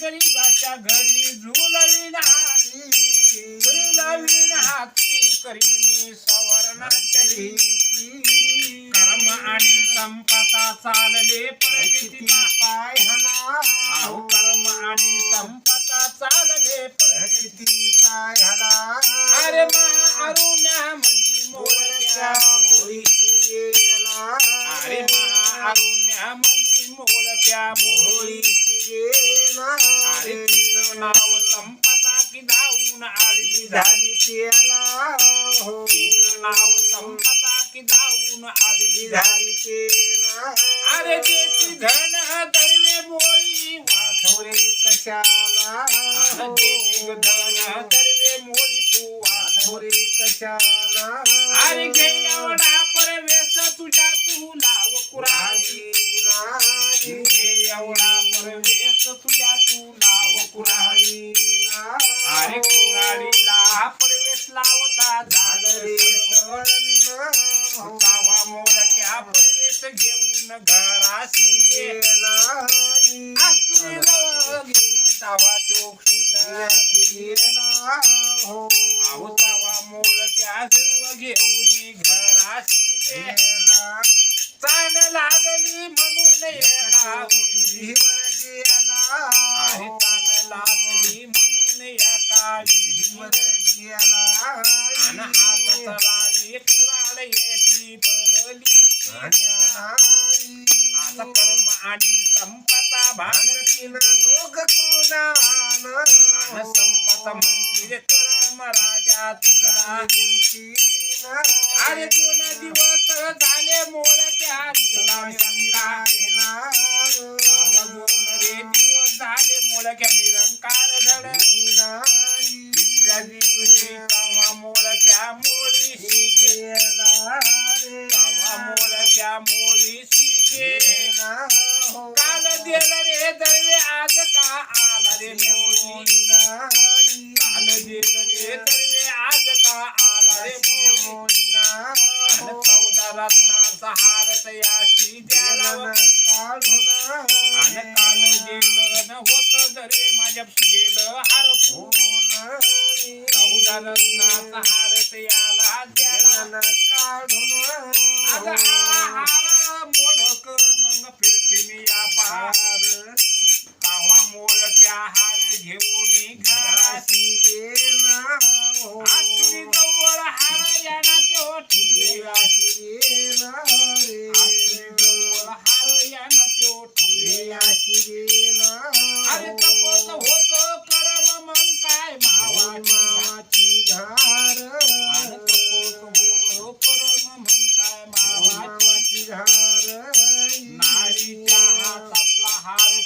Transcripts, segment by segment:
गरीबाच्या घरी झुलवीन हाती झुलवीन हाती करीन मी सवर्णाच्या रीती कर्म आणि संपता चालले परकिती पाय हला अहो कर्म आणि संपता चालले परकिती. किती पाय हला अरे मा अरुण्या मंदी मोळक्या होळीची गेला. अरे मा अरुण्या मंदी मोळी अरे तिचं नाव संपता की धावून आडवी झाली त्याला. हो. तिचं नाव संपता की धावून आडवी झाली तेला अरे जेची धन दरवे मोळी वाथोरे थोरे कशाला जेची धन दरवे मोळी तू वाथोरे थोरे कशाला? अरे लावता झालं रे मोळक्या परवेश घेऊन घराशी गेला असुरी रव घेऊन तावा हो आहो तावा मोळक्या सर्व घेऊन घराशी गेला चान लागली म्हणून एका विहिरीवर अरे तान लागली म्हणून एका विहिरीवर अन हात कुराड येती पडली आता कर्म आणि संपता भांडतीन दोघ क्रोधान संपत म्हणतील कर्म राजा तुझा. अरे दोन दिवस झाले मोळक्या निरंकार दोन रे दिवस झाले मोळक्या निरंकार घड तिसऱ्या दिवशी कावा मोळक्या मोळीशी गे कावा मोळक्या मोळीशी गे काल दिल रे दळवे आज का आला रे मोळी काल दिल रे दळवे आज का आला रे मोळी चौदा रत्नाचा हार तयाशी द्याला अन काल दिल न होत दरवे माझ्या गेलं रत्नाचा हार तयाला द्याला अग हा हार मोड कर मग फिरते मी या पार. कावा मोळक्या हार घेऊन घराशी आसुरी जवळ हार याना त्यो ठुले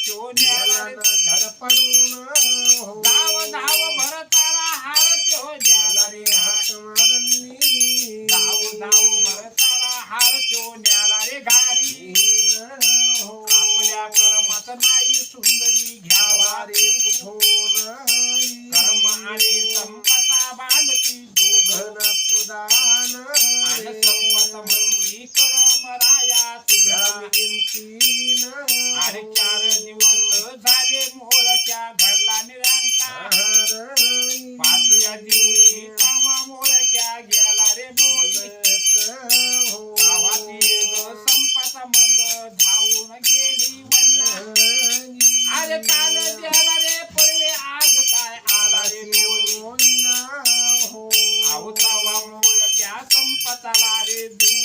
हार त्यो न्याला रे. धाव धाव भरतारा हार त्यो न्याला रे हात धाव धाव भरतारा हार त्यो न्याला रे घारी आपल्या कर्मात नाही सुंदरी घ्यावा रे कर्म आणि संपता बांधती. दोघ आणि दिवस झाले मोळच्या घडला निरंकार. पाचव्या दिवशी कामा मोळच्या गेला रे मोळी संपाचा मंग धावून गेली वन्ना. अरे काल द्याला रे पडले आज काय आला रे मोळी आवतावा मोळच्या संपताला रे दूर